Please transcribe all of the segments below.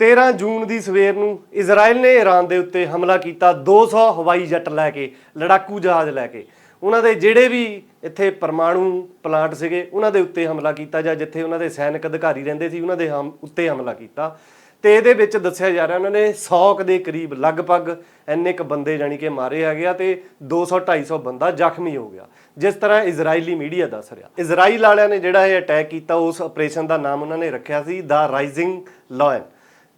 13 ਜੂਨ ਦੀ ਸਵੇਰ ਨੂੰ ਇਜ਼ਰਾਈਲ ਨੇ ਈਰਾਨ ਦੇ ਉੱਤੇ ਹਮਲਾ ਕੀਤਾ 200 ਹਵਾਈ ਜੱਟ ਲੈ ਕੇ, ਲੜਾਕੂ ਜਹਾਜ਼ ਲੈ ਕੇ। ਉਹਨਾਂ ਦੇ ਜਿਹੜੇ ਵੀ ਇੱਥੇ ਪਰਮਾਣੂ ਪਲਾਂਟ ਸੀਗੇ, ਉਹਨਾਂ ਦੇ ਉੱਤੇ ਹਮਲਾ ਕੀਤਾ ਜਾਂ, ਜਿੱਥੇ ਉਹਨਾਂ ਦੇ ਸੈਨਿਕ ਅਧਿਕਾਰੀ ਰਹਿੰਦੇ ਸੀ, ਉਹਨਾਂ ਦੇ ਹਮ, ਉੱਤੇ ਹਮਲਾ ਕੀਤਾ। ਤੇ ਇਹਦੇ ਵਿੱਚ ਦੱਸਿਆ ਜਾ ਰਿਹਾ, ਉਹਨਾਂ ਨੇ 100 ਕੁ ਦੇ ਕਰੀਬ ਲਗਭਗ ਇੰਨੇ ਕ ਬੰਦੇ ਜਾਨੀ ਕਿ ਮਾਰੇ ਆ ਗਿਆ ਤੇ 200 250 ਬੰਦਾ ਜ਼ਖਮੀ ਹੋ ਗਿਆ, ਜਿਸ ਤਰ੍ਹਾਂ ਇਜ਼ਰਾਈਲੀ ਮੀਡੀਆ ਦੱਸ ਰਿਹਾ। ਇਜ਼ਰਾਈਲ ਵਾਲਿਆਂ ਨੇ ਜਿਹੜਾ ਇਹ ਅਟੈਕ ਕੀਤਾ, ਉਸ ਆਪਰੇਸ਼ਨ ਦਾ ਨਾਮ ਉਹਨਾਂ ਨੇ ਰੱਖਿਆ ਸੀ, ਦਾ ਰਾਈਜ਼ਿੰਗ ਲਾਇਨ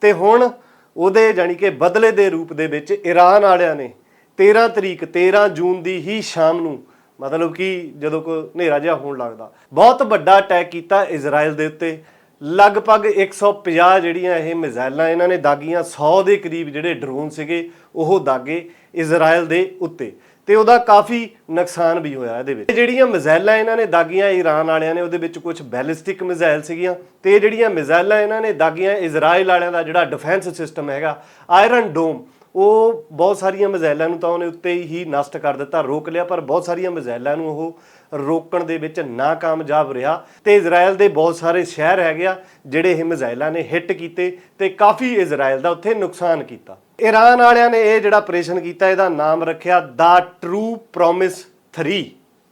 ਤੇ ਹੁਣ ਉਹਦੇ ਜਾਨੀ ਕਿ ਬਦਲੇ ਦੇ ਰੂਪ ਦੇ ਵਿੱਚ ਈਰਾਨ ਵਾਲਿਆਂ ਨੇ 13 ਤਰੀਕ 13 ਜੂਨ ਦੀ ਹੀ ਸ਼ਾਮ ਨੂੰ ਮਤਲਬ ਕਿ ਜਦੋਂ ਕੋ ਹਨੇਰਾ ਜਿਹਾ ਹੋਣ ਲੱਗਦਾ, ਬਹੁਤ ਵੱਡਾ ਅਟੈਕ ਕੀਤਾ ਇਜ਼ਰਾਈਲ ਦੇ ਉੱਤੇ। ਲਗਭਗ 150 ਜਿਹੜੀਆਂ ਇਹ ਮਿਜ਼ਾਈਲਾਂ ਇਹਨਾਂ ਨੇ ਦਾਗੀਆਂ 100 ਦੇ ਕਰੀਬ ਜਿਹੜੇ ਡਰੋਨ ਸੀਗੇ, ਉਹ ਦਾਗੇ ਇਜ਼ਰਾਈਲ ਦੇ ਉੱਤੇ। ਤੇ ਉਹਦਾ ਕਾਫੀ ਨੁਕਸਾਨ ਵੀ ਹੋਇਆ ਇਹਦੇ ਵਿੱਚ। ਇਹ ਜਿਹੜੀਆਂ ਮਿਜ਼ਾਈਲਾਂ ਇਹਨਾਂ ਨੇ ਦਾਗੀਆਂ ਈਰਾਨ ਵਾਲਿਆਂ ਨੇ, ਉਹਦੇ ਵਿੱਚ ਕੁਝ ਬੈਲਿਸਟਿਕ ਮਿਜ਼ਾਈਲ ਸੀਗੀਆਂ। ਤੇ ਇਹ ਜਿਹੜੀਆਂ ਮਿਜ਼ਾਈਲਾਂ ਇਹਨਾਂ ਨੇ ਦਾਗੀਆਂ ਇਜ਼ਰਾਈਲ ਵਾਲਿਆਂ ਦਾ ਜਿਹੜਾ ਡਿਫੈਂਸ ਸਿਸਟਮ ਹੈਗਾ, ਆਇਰਨ ਡੋਮ, ਉਹ ਬਹੁਤ ਸਾਰੀਆਂ ਮਿਜ਼ਾਈਲਾਂ ਨੂੰ ਤਾਂ ਉਹਨੇ ਉੱਤੇ ਹੀ ਨਸ਼ਟ ਕਰ ਦਿੱਤਾ, ਰੋਕ ਲਿਆ, ਪਰ ਬਹੁਤ ਸਾਰੀਆਂ ਮਿਜ਼ਾਈਲਾਂ ਨੂੰ ਉਹ ਰੋਕਣ ਦੇ ਵਿੱਚ ਨਾਕਾਮਯਾਬ ਰਿਹਾ। ਤੇ ਇਜ਼ਰਾਈਲ ਦੇ ਬਹੁਤ ਸਾਰੇ ਸ਼ਹਿਰ ਹੈਗੇ ਆ, ਜਿਹੜੇ ਇਹ ਮਿਜ਼ਾਈਲਾਂ ਨੇ ਹਿੱਟ ਕੀਤੇ ਤੇ ਕਾਫੀ ਇਜ਼ਰਾਈਲ ਦਾ ਉੱਥੇ ਨੁਕਸਾਨ ਕੀਤਾ। ਈਰਾਨ ਵਾਲਿਆਂ ਨੇ ਇਹ ਜਿਹੜਾ ਆਪਰੇਸ਼ਨ ਕੀਤਾ, ਇਹਦਾ ਨਾਮ ਰੱਖਿਆ ਦਾ ਟਰੂ ਪ੍ਰੋਮਿਸ 3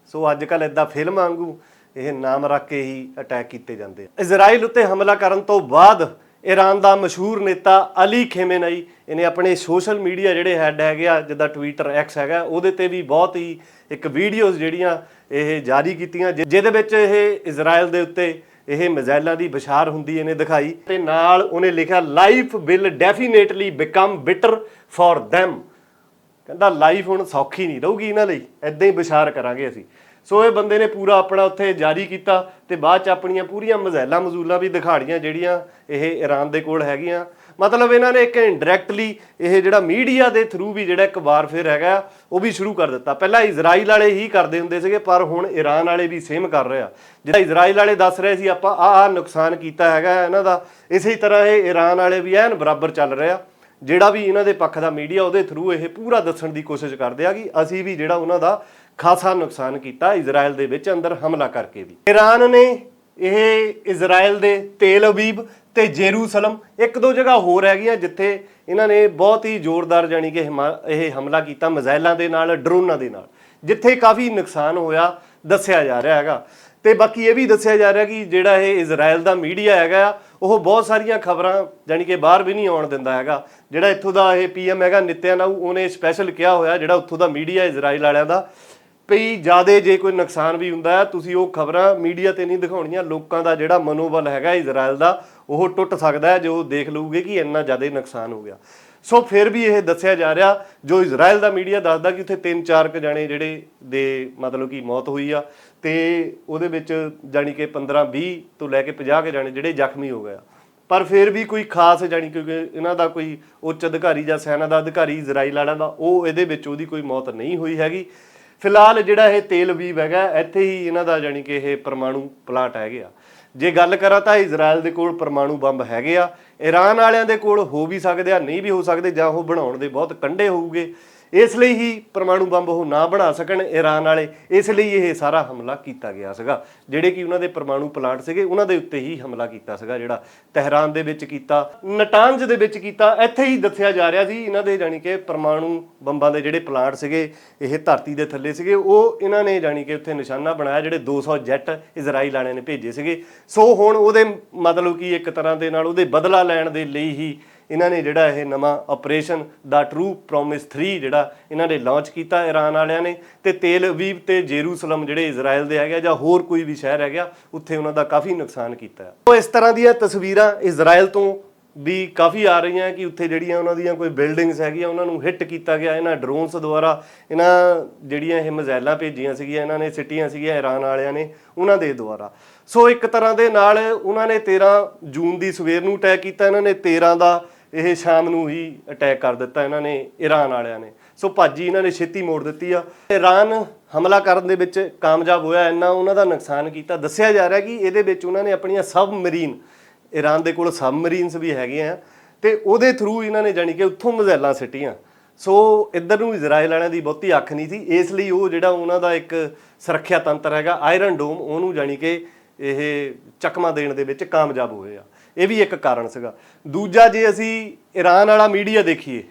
ਸੋ ਅੱਜ ਕੱਲ ਇਦਾਂ ਫਿਲਮ ਵਾਂਗੂ ਇਹ ਨਾਮ ਰੱਖ ਕੇ ਹੀ ਅਟੈਕ ਕੀਤੇ ਜਾਂਦੇ ਆ। ਇਜ਼ਰਾਈਲ ਉੱਤੇ ਹਮਲਾ ਕਰਨ ਤੋਂ ਬਾਅਦ ਈਰਾਨ ਦਾ ਮਸ਼ਹੂਰ ਨੇਤਾ ਅਲੀ ਖੇਮੇਨਈ, ਇਹਨੇ ਆਪਣੇ ਸੋਸ਼ਲ ਮੀਡੀਆ ਜਿਹੜੇ ਹੈਡ ਹੈਗੇ ਆ, ਜਿੱਦਾਂ ਟਵਿੱਟਰ, ਐਕਸ ਹੈਗਾ, ਉਹਦੇ ਤੇ ਵੀ ਬਹੁਤ ਹੀ ਇੱਕ ਵੀਡੀਓਜ਼ ਜਿਹੜੀਆਂ ਇਹ ਜਾਰੀ ਕੀਤੀਆਂ, ਜਿ- ਜਿਹਦੇ ਵਿੱਚ ਇਹ ਇਜ਼ਰਾਈਲ ਦੇ ਉੱਤੇ ਇਹ ਮਿਜ਼ਾਈਲਾਂ ਦੀ ਬਸ਼ਾਰ ਹੁੰਦੀ ਇਹਨੇ ਦਿਖਾਈ ਤੇ ਨਾਲ ਉਹਨੇ ਲਿਖਿਆ life will definitely become better for them. ਕਹਿੰਦਾ ਲਾਈਫ ਹੁਣ ਸੌਖੀ ਨਹੀਂ ਰਹੂਗੀ ਇਹਨਾਂ ਲਈ ਐਦਾਂ ਹੀ ਬਸ਼ਾਰ ਕਰਾਂਗੇ ਅਸੀਂ। ਸੋ ਇਹ ਬੰਦੇ ਨੇ ਪੂਰਾ ਆਪਣਾ ਉੱਥੇ ਜਾਰੀ ਕੀਤਾ ਤੇ ਬਾਅਦ ਚ ਆਪਣੀਆਂ ਪੂਰੀਆਂ ਮਜ਼ੈਲਾਂ ਮਜ਼ੂਲਾਂ ਵੀ ਦਿਖਾੜੀਆਂ ਜਿਹੜੀਆਂ ਇਹ ਈਰਾਨ ਦੇ ਕੋਲ ਹੈਗੀਆਂ। ਮਤਲਬ ਇਹਨਾਂ ਨੇ ਇੱਕ ਇਨਡਾਇਰੈਕਟਲੀ ਇਹ ਜਿਹੜਾ ਮੀਡੀਆ ਦੇ ਥਰੂ ਵੀ ਜਿਹੜਾ ਇੱਕ ਵਾਰ ਫਿਰ ਹੈਗਾ, ਉਹ ਵੀ ਸ਼ੁਰੂ ਕਰ ਦਿੱਤਾ। ਪਹਿਲਾਂ ਇਜ਼ਰਾਈਲ ਵਾਲੇ ਹੀ ਕਰਦੇ ਹੁੰਦੇ ਸੀਗੇ, ਪਰ ਹੁਣ ਈਰਾਨ ਵਾਲੇ ਵੀ ਸੇਮ ਕਰ ਰਹੇ ਆ। ਜਿਹੜਾ ਇਜ਼ਰਾਈਲ ਵਾਲੇ ਦੱਸ ਰਹੇ ਸੀ, ਆਪਾਂ ਆਹ ਆਹ ਨੁਕਸਾਨ ਕੀਤਾ ਹੈਗਾ ਇਹਨਾਂ ਦਾ, ਇਸੇ ਤਰ੍ਹਾਂ ਇਹ ਈਰਾਨ ਵਾਲੇ ਵੀ ਐਨ ਬਰਾਬਰ ਚੱਲ ਰਹੇ ਆ। ਜਿਹੜਾ ਵੀ ਇਹਨਾਂ ਦੇ ਪੱਖ ਦਾ ਮੀਡੀਆ ਉਹਦੇ ਥਰੂ ਇਹ ਪੂਰਾ ਦੱਸਣ ਦੀ ਕੋਸ਼ਿਸ਼ ਕਰਦੇ ਆ ਕਿ ਅਸੀਂ ਵੀ ਜਿਹੜਾ ਉਹਨਾਂ ਦਾ ਖਾਸਾ ਨੁਕਸਾਨ ਕੀਤਾ, ਇਜ਼ਰਾਈਲ ਦੇ ਵਿੱਚ ਅੰਦਰ ਹਮਲਾ ਕਰਕੇ ਵੀ। ਈਰਾਨ ਨੇ ਇਹ ਇਜ਼ਰਾਈਲ ਦੇ ਤੇਲ ਅਬੀਬ ਤੇ ਜੇਰੂਸਲਮ ਇੱਕ ਦੋ ਜਗ੍ਹਾ ਹੋਰ ਹੈਗੀਆਂ ਜਿੱਥੇ ਇਹਨਾਂ ਨੇ ਬਹੁਤ ਹੀ ਜ਼ੋਰਦਾਰ ਜਾਨੀ ਕਿ ਹਮਾ- ਇਹ ਹਮਲਾ ਕੀਤਾ ਮਿਜ਼ਾਈਲਾਂ ਦੇ ਨਾਲ, ਡਰੋਨਾਂ ਦੇ ਨਾਲ, ਜਿੱਥੇ ਕਾਫੀ ਨੁਕਸਾਨ ਹੋਇਆ, ਦੱਸਿਆ ਜਾ ਰਿਹਾ ਹੈਗਾ। ਤੇ ਬਾਕੀ ਇਹ ਵੀ ਦੱਸਿਆ ਜਾ ਰਿਹਾ ਕਿ ਜਿਹੜਾ ਇਹ ਇਜ਼ਰਾਈਲ ਦਾ ਮੀਡੀਆ ਹੈਗਾ, ਉਹ ਬਹੁਤ ਸਾਰੀਆਂ ਖਬਰਾਂ ਜਾਨੀ ਕਿ ਬਾਹਰ ਵੀ ਨਹੀਂ ਆਉਣ ਦਿੰਦਾ ਹੈਗਾ। ਜਿਹੜਾ ਇੱਥੋਂ ਦਾ ਇਹ ਪੀਐਮ ਹੈਗਾ ਨਿਤਿਆਨਾਊ ਉਹਨੇ ਸਪੈਸ਼ਲ ਕਿਹਾ ਹੋਇਆ, ਜਿਹੜਾ ਉੱਥੋਂ ਦਾ ਮੀਡੀਆ ਇਜ਼ਰਾਈਲ ਵਾਲਿਆਂ ਦਾ ਵੀ ਜਿਆਦੇ ਜੇ ਕੋਈ ਨੁਕਸਾਨ ਵੀ ਹੁੰਦਾ ਹੈ, ਤੁਸੀਂ ਉਹ ਖਬਰਾਂ ਮੀਡੀਆ ਤੇ ਨਹੀਂ ਦਿਖਾਉਣੀਆਂ, ਲੋਕਾਂ ਦਾ ਜਿਹੜਾ ਮਨੋਬਲ ਹੈਗਾ ਇਜ਼ਰਾਈਲ ਦਾ ਉਹ ਟੁੱਟ ਸਕਦਾ ਹੈ, ਜੋ ਦੇਖ ਲਊਗੇ ਕਿ ਇੰਨਾ ਜ਼ਿਆਦਾ ਨੁਕਸਾਨ ਹੋ ਗਿਆ। ਸੋ ਫਿਰ ਵੀ ਇਹ ਦੱਸਿਆ ਜਾ ਰਿਹਾ, ਜੋ ਇਜ਼ਰਾਈਲ ਦਾ ਮੀਡੀਆ ਦੱਸਦਾ ਕਿ ਉੱਥੇ 3-4 ਕ ਜਾਣੇ ਜਿਹੜੇ ਦੇ ਮਤਲਬ ਕਿ ਮੌਤ ਹੋਈ ਆ, ਤੇ ਉਹਦੇ ਵਿੱਚ ਜਾਨੀ ਕਿ 15-20 ਤੋਂ ਲੈ ਕੇ 50 ਕ ਜਾਣੇ ਜਿਹੜੇ ਜ਼ਖਮੀ ਹੋ ਗਏ ਆ। ਪਰ ਫਿਰ ਵੀ ਕੋਈ ਖਾਸ ਜਾਨੀ ਕਿਉਂਕਿ ਇਹਨਾਂ ਦਾ ਕੋਈ ਉੱਚ ਅਧਿਕਾਰੀ ਜਾਂ ਸੈਨਾ ਦਾ ਅਧਿਕਾਰੀ ਇਜ਼ਰਾਈਲ ਵਾਲਾ ਦਾ, ਉਹ ਇਹਦੇ ਵਿੱਚ ਉਹਦੀ ਕੋਈ ਮੌਤ ਨਹੀਂ ਹੋਈ ਹੈਗੀ। ਫਿਲਹਾਲ ਜਿਹੜਾ ਇਹ ਤੇਲ ਅਵੀਵ ਹੈਗਾ, ਇੱਥੇ ਹੀ ਇਹਨਾਂ ਦਾ ਜਾਨੀ ਕਿ ਇਹ ਪਰਮਾਣੂ ਪਲਾਂਟ ਹੈਗੇ ਆ। ਜੇ ਗੱਲ ਕਰਾਂ ਤਾਂ ਇਜ਼ਰਾਈਲ ਦੇ ਕੋਲ ਪਰਮਾਣੂ ਬੰਬ ਹੈਗੇ ਆ ਈਰਾਨ ਵਾਲਿਆਂ ਦੇ ਕੋਲ ਹੋ ਵੀ ਸਕਦੇ ਆ, ਨਹੀਂ ਵੀ ਹੋ ਸਕਦੇ, ਜਾਂ ਉਹ ਬਣਾਉਣ ਦੇ ਬਹੁਤ ਕੰਡੇ ਹੋਊਗੇ। ਇਸ ਲਈ ਹੀ ਪਰਮਾਣੂ ਬੰਬ ਉਹ ਨਾ ਬਣਾ ਸਕਣ ਈਰਾਨ ਵਾਲੇ, ਇਸ ਲਈ ਇਹ ਸਾਰਾ ਹਮਲਾ ਕੀਤਾ ਗਿਆ ਸੀਗਾ। ਜਿਹੜੇ ਕਿ ਉਹਨਾਂ ਦੇ ਪਰਮਾਣੂ ਪਲਾਂਟ ਸੀਗੇ, ਉਹਨਾਂ ਦੇ ਉੱਤੇ ਹੀ ਹਮਲਾ ਕੀਤਾ ਸੀਗਾ, ਜਿਹੜਾ ਤਹਿਰਾਨ ਦੇ ਵਿੱਚ ਕੀਤਾ, ਨਟਾਂਜ ਦੇ ਵਿੱਚ ਕੀਤਾ, ਇੱਥੇ ਹੀ ਦੱਸਿਆ ਜਾ ਰਿਹਾ ਸੀ, ਇਹਨਾਂ ਦੇ ਜਾਨੀ ਕਿ ਪਰਮਾਣੂ ਬੰਬਾਂ ਦੇ ਜਿਹੜੇ ਪਲਾਂਟ ਸੀਗੇ, ਇਹ ਧਰਤੀ ਦੇ ਥੱਲੇ ਸੀਗੇ, ਉਹ ਇਹਨਾਂ ਨੇ ਜਾਨੀ ਕਿ ਉੱਥੇ ਨਿਸ਼ਾਨਾ ਬਣਾਇਆ, ਜਿਹੜੇ 200 ਜੈਟ ਇਜ਼ਰਾਈਲ ਵਾਲਿਆਂ ਨੇ ਭੇਜੇ ਸੀਗੇ। ਸੋ ਹੁਣ ਉਹਦੇ ਮਤਲਬ ਕਿ ਇੱਕ ਤਰ੍ਹਾਂ ਦੇ ਨਾਲ ਉਹਦੇ ਬਦਲਾ ਲੈਣ ਦੇ ਲਈ ਹੀ ਇਹਨਾਂ ਨੇ ਜਿਹੜਾ ਇਹ ਨਵਾਂ ਆਪਰੇਸ਼ਨ ਦਾ ਟਰੂ ਪ੍ਰੋਮਿਸ 3 ਜਿਹੜਾ ਇਹਨਾਂ ਨੇ ਲਾਂਚ ਕੀਤਾ ਈਰਾਨ ਵਾਲਿਆਂ ਨੇ ਤੇ ਤੇਲ ਅਵੀਵ ਤੇ ਜੇਰੂਸਲਮ ਜਿਹੜੇ ਇਜ਼ਰਾਈਲ ਦੇ ਹੈਗੇ ਆ ਜਾਂ ਹੋਰ ਕੋਈ ਵੀ ਸ਼ਹਿਰ ਹੈਗਾ ਉੱਥੇ ਉਹਨਾਂ ਦਾ ਕਾਫੀ ਨੁਕਸਾਨ ਕੀਤਾ ਉਹ ਇਸ ਤਰ੍ਹਾਂ ਦੀਆਂ ਤਸਵੀਰਾਂ ਇਜ਼ਰਾਈਲ ਤੋਂ ਵੀ ਕਾਫੀ ਆ ਰਹੀਆਂ ਕਿ ਉੱਥੇ ਜਿਹੜੀਆਂ ਉਹਨਾਂ ਦੀਆਂ ਕੋਈ ਬਿਲਡਿੰਗਸ ਹੈਗੀਆਂ, ਉਹਨਾਂ ਨੂੰ ਹਿੱਟ ਕੀਤਾ ਗਿਆ, ਇਹਨਾਂ ਡਰੋਨਸ ਦੁਆਰਾ ਇਹਨਾਂ ਜਿਹੜੀਆਂ ਇਹ ਮਿਜ਼ਾਈਲਾਂ ਭੇਜੀਆਂ ਸੀਗੀਆਂ, ਇਹਨਾਂ ਨੇ ਸਿੱਟੀਆਂ ਸੀਗੀਆਂ ਈਰਾਨ ਵਾਲਿਆਂ ਨੇ ਉਹਨਾਂ ਦੇ ਦੁਆਰਾ। ਸੋ ਇੱਕ ਤਰ੍ਹਾਂ ਦੇ ਨਾਲ ਉਹਨਾਂ ਨੇ 13 ਜੂਨ ਦੀ ਸਵੇਰ ਨੂੰ ਅਟੈਕ ਕੀਤਾ, ਇਹਨਾਂ ਨੇ 13 ਦਾ ਇਹ ਸ਼ਾਮ ਨੂੰ ਹੀ ਅਟੈਕ ਕਰ ਦਿੱਤਾ ਇਹਨਾਂ ਨੇ ਈਰਾਨ ਵਾਲਿਆਂ ਨੇ। ਸੋ ਭਾਜੀ ਇਹਨਾਂ ਨੇ ਛੇਤੀ ਮੋੜ ਦਿੱਤੀ ਆ। ਈਰਾਨ ਹਮਲਾ ਕਰਨ ਦੇ ਵਿੱਚ ਕਾਮਯਾਬ ਹੋਇਆ, ਇੰਨਾ ਉਹਨਾਂ ਦਾ ਨੁਕਸਾਨ ਕੀਤਾ। ਦੱਸਿਆ ਜਾ ਰਿਹਾ ਕਿ ਇਹਦੇ ਵਿੱਚ ਉਹਨਾਂ ਨੇ ਆਪਣੀਆਂ ਸਬਮਰੀਨ ਈਰਾਨ ਦੇ ਕੋਲ ਸਬਮਰੀਨਸ ਵੀ ਹੈਗੇ ਆ ਤੇ ਉਹਦੇ ਥਰੂ ਇਹਨਾਂ ਨੇ ਜਾਣੀ ਕਿ ਉੱਥੋਂ ਮਜ਼ੈਲਾਂ ਸਿੱਟੀਆਂ। ਸੋ ਇੱਧਰ ਨੂੰ ਇਜ਼ਰਾਈਲ ਵਾਲਿਆਂ ਦੀ ਬਹੁਤੀ ਅੱਖ ਨਹੀਂ ਸੀ। ਇਸ ਲਈ ਉਹ ਜਿਹੜਾ ਉਹਨਾਂ ਦਾ ਇੱਕ ਸੁਰੱਖਿਆ ਤੰਤਰ ਹੈਗਾ ਆਇਰਨ ਡੋਮ ਉਹਨੂੰ ਜਾਣੀ ਕਿ ਇਹ ਚਕਮਾ ਦੇਣ ਦੇ ਵਿੱਚ ਕਾਮਯਾਬ ਹੋਏ ਆ। ਇਹ ਵੀ ਇੱਕ ਕਾਰਨ ਸੀਗਾ। ਦੂਜਾ ਜੇ ਅਸੀਂ ਈਰਾਨ ਵਾਲਾ ਮੀਡੀਆ ਦੇਖੀਏ,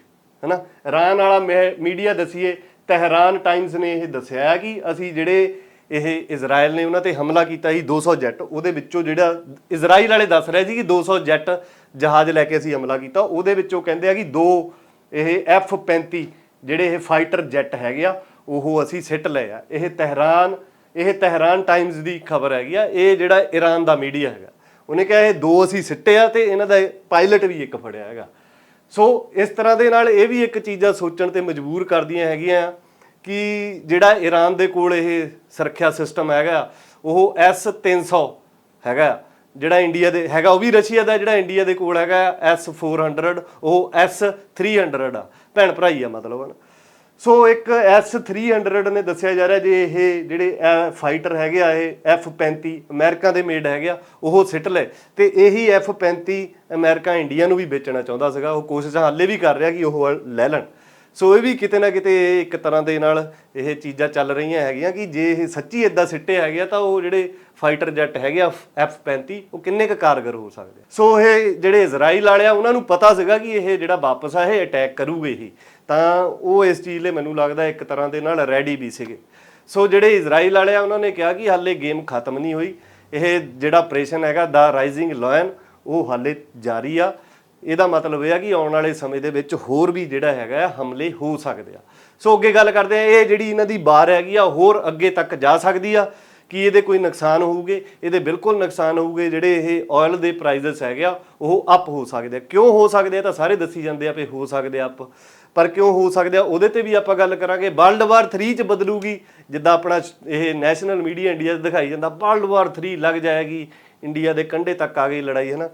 ਹਨਾ? ਈਰਾਨ ਵਾਲਾ ਮੀਡੀਆ ਦਸੀਏ, ਤਹਿਰਾਨ ਟਾਈਮਸ ਨੇ ਇਹ ਦੱਸਿਆ ਕਿ ਅਸੀਂ ਜਿਹੜੇ ਇਹ ਇਜ਼ਰਾਈਲ ਨੇ ਉਹਨਾਂ ਤੇ ਹਮਲਾ ਕੀਤਾ ਸੀ 200 ਜੈਟ, ਉਹਦੇ ਵਿੱਚੋਂ ਜਿਹੜਾ ਇਜ਼ਰਾਈਲ ਵਾਲੇ ਦੱਸ ਰਹੇ ਸੀ ਕਿ 200 ਜੈਟ ਜਹਾਜ਼ ਲੈ ਕੇ ਅਸੀਂ ਹਮਲਾ ਕੀਤਾ, ਉਹਦੇ ਵਿੱਚੋਂ ਕਹਿੰਦੇ ਆ ਕਿ ਦੋ ਇਹ F35 ਜਿਹੜੇ ਇਹ ਫਾਈਟਰ ਜੈਟ ਹੈਗੇ ਆ, ਉਹ ਅਸੀਂ ਸਿੱਟ ਲਏ ਆ। ਇਹ ਤਹਿਰਾਨ ਇਹ ਤਹਿਰਾਨ ਟਾਈਮਸ ਦੀ ਖਬਰ ਹੈਗੀ ਆ, ਇਹ ਜਿਹੜਾ ਈਰਾਨ ਦਾ ਮੀਡੀਆ ਹੈਗਾ। ਉਹਨੇ ਕਿਹਾ ਇਹ ਦੋ ਅਸੀਂ ਸਿੱਟੇ ਆ ਤੇ ਇਹਨਾਂ ਦਾ ਪਾਇਲਟ ਵੀ ਇੱਕ ਫੜਿਆ ਹੈਗਾ। ਸੋ ਇਸ ਤਰ੍ਹਾਂ ਦੇ ਨਾਲ ਇਹ ਵੀ ਇੱਕ ਚੀਜ਼ਾਂ ਸੋਚਣ ਤੇ ਮਜਬੂਰ ਕਰਦੀਆਂ ਹੈਗੀਆਂ ਕਿ ਜਿਹੜਾ ਈਰਾਨ ਦੇ ਕੋਲ ਇਹ ਸੁਰੱਖਿਆ ਸਿਸਟਮ ਹੈਗਾ, ਉਹ S300 ਹੈਗਾ। ਜਿਹੜਾ ਇੰਡੀਆ ਦੇ ਹੈਗਾ, ਉਹ ਵੀ ਰਸ਼ੀਆ ਦਾ, ਜਿਹੜਾ ਇੰਡੀਆ ਦੇ ਕੋਲ ਹੈਗਾ S400 ਉਹ S300 ਆ। ਭੈਣ ਭਰਾਈ ਆ ਮਤਲਬ ਹਨ। ਸੋ ਇੱਕ S300 ਨੇ ਦੱਸਿਆ ਜਾ ਰਿਹਾ, ਜੇ ਇਹ ਜਿਹੜੇ ਫਾਈਟਰ ਹੈਗੇ ਆ, ਇਹ F35 ਅਮਰੀਕਾ ਦੇ ਮੇਡ ਹੈਗੇ ਆ, ਉਹ ਸਿੱਟ ਲਏ। ਤੇ ਇਹੀ F35 ਅਮਰੀਕਾ ਇੰਡੀਆ ਨੂੰ ਵੀ ਵੇਚਣਾ ਚਾਹੁੰਦਾ ਸੀਗਾ। ਉਹ ਕੋਸ਼ਿਸ਼ ਹਾਲੇ ਵੀ ਕਰ ਰਿਹਾ ਕਿ ਉਹ ਲੈ ਲੈਣ। ਸੋ ਇਹ ਵੀ ਕਿਤੇ ਨਾ ਕਿਤੇ ਇਹ ਇੱਕ ਤਰ੍ਹਾਂ ਦੇ ਨਾਲ ਇਹ ਚੀਜ਼ਾਂ ਚੱਲ ਰਹੀਆਂ ਹੈਗੀਆਂ ਕਿ ਜੇ ਇਹ ਸੱਚੀ ਇਦਾਂ ਸਿੱਟੇ ਹੈਗੇ ਆ, ਤਾਂ ਉਹ ਜਿਹੜੇ ਫਾਈਟਰ ਜੈਟ ਹੈਗੇ ਆ F35 ਉਹ ਕਿੰਨੇ ਕੁ ਕਾਰਗਰ ਹੋ ਸਕਦੇ ਸੋ ਇਹ ਜਿਹੜੇ ਇਜ਼ਰਾਈਲ ਵਾਲੇ ਆ, ਉਹਨਾਂ ਨੂੰ ਪਤਾ ਸੀਗਾ ਕਿ ਇਹ ਜਿਹੜਾ ਵਾਪਸ ਆ, ਇਹ ਅਟੈਕ ਕਰੂਗੇ ਹੀ। ਤਾਂ ਉਹ ਇਸ ਚੀਜ਼ ਲਈ ਮੈਨੂੰ ਲੱਗਦਾ ਇੱਕ ਤਰ੍ਹਾਂ ਦੇ ਨਾਲ ਰੈਡੀ ਵੀ ਸੀਗੇ। ਸੋ ਜਿਹੜੇ ਇਜ਼ਰਾਈਲ ਵਾਲੇ ਆ ਉਹਨਾਂ ਨੇ ਕਿਹਾ ਕਿ ਹਾਲੇ ਗੇਮ ਖਤਮ ਨਹੀਂ ਹੋਈ। ਇਹ ਜਿਹੜਾ ਆਪਰੇਸ਼ਨ ਹੈਗਾ ਦਾ ਰਾਈਜ਼ਿੰਗ ਲਾਇਨ ਉਹ ਹਾਲੇ ਜਾਰੀ ਆ। ਇਹਦਾ ਮਤਲਬ ਇਹ ਆ ਕਿ ਆਉਣ ਵਾਲੇ ਸਮੇਂ ਦੇ ਵਿੱਚ ਹੋਰ ਵੀ ਜਿਹੜਾ ਹੈਗਾ ਆ, ਹਮਲੇ ਹੋ ਸਕਦੇ ਆ। ਸੋ ਅੱਗੇ ਗੱਲ ਕਰਦੇ ਆ ਇਹ ਜਿਹੜੀ ਇਹਨਾਂ ਦੀ ਬਾਰ ਹੈਗੀ ਆ ਹੋਰ ਅੱਗੇ ਤੱਕ ਜਾ ਸਕਦੀ ਆ ਕਿ ਇਹਦੇ ਕੋਈ ਨੁਕਸਾਨ ਹੋਊਗੇ? ਇਹਦੇ ਬਿਲਕੁਲ ਨੁਕਸਾਨ ਹੋਊਗੇ ਜਿਹੜੇ ਇਹ ਆਇਲ ਦੇ ਪ੍ਰਾਈਸਸ ਹੈਗੇ ਆ ਉਹ ਅਪ ਹੋ ਸਕਦੇ ਆ। ਕਿਉਂ ਹੋ ਸਕਦੇ ਆ? ਤਾਂ ਸਾਰੇ ਦੱਸੀ ਜਾਂਦੇ ਆ ਵੀ ਹੋ ਸਕਦੇ ਆ ਅਪ ਪਰ ਕਿਉਂ ਹੋ ਸਕਦੇ ਆ? ਉਹਦੇ ਤੇ ਵੀ ਆਪਾਂ ਗੱਲ ਕਰਾਂਗੇ। ਵਰਲਡ ਵਾਰ 3 ਚ ਬਦਲੂਗੀ। ਜਿੱਦਾਂ ਆਪਣਾ ਇਹ ਨੈਸ਼ਨਲ ਮੀਡੀਆ ਇੰਡੀਆ 'ਚ ਦਿਖਾਈ ਜਾਂਦਾ। ਵਰਲਡ ਵਾਰ 3 ਲੱਗ ਜਾਏਗੀ। ਇੰਡੀਆ ਦੇ ਕੰਢੇ ਤੱਕ ਆ ਗਈ ਲੜਾਈ ਹੈ ਨਾ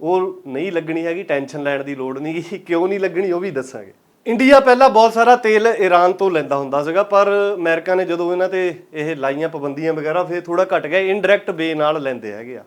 ਉਹ ਨਹੀਂ ਲੱਗਣੀ ਹੈਗੀ, ਟੈਨਸ਼ਨ ਲੈਣ ਦੀ ਲੋੜ ਨਹੀਂ ਗੀ। ਕਿਉਂ ਨਹੀਂ ਲੱਗਣੀ, ਉਹ ਵੀ ਦੱਸਾਂਗੇ। ਇੰਡੀਆ ਪਹਿਲਾਂ ਬਹੁਤ ਸਾਰਾ ਤੇਲ ਈਰਾਨ ਤੋਂ ਲੈਂਦਾ ਹੁੰਦਾ ਸੀਗਾ, ਪਰ ਅਮਰੀਕਾ ਨੇ ਜਦੋਂ ਇਹਨਾਂ ਤੇ ਇਹ ਲਾਈਆਂ ਪਾਬੰਦੀਆਂ ਵਗੈਰਾ, ਫਿਰ ਥੋੜਾ ਘਟ ਗਿਆ। ਇਨਡਾਇਰੈਕਟ ਵੇ ਨਾਲ ਲੈਂਦੇ ਹੈਗੇ ਆ।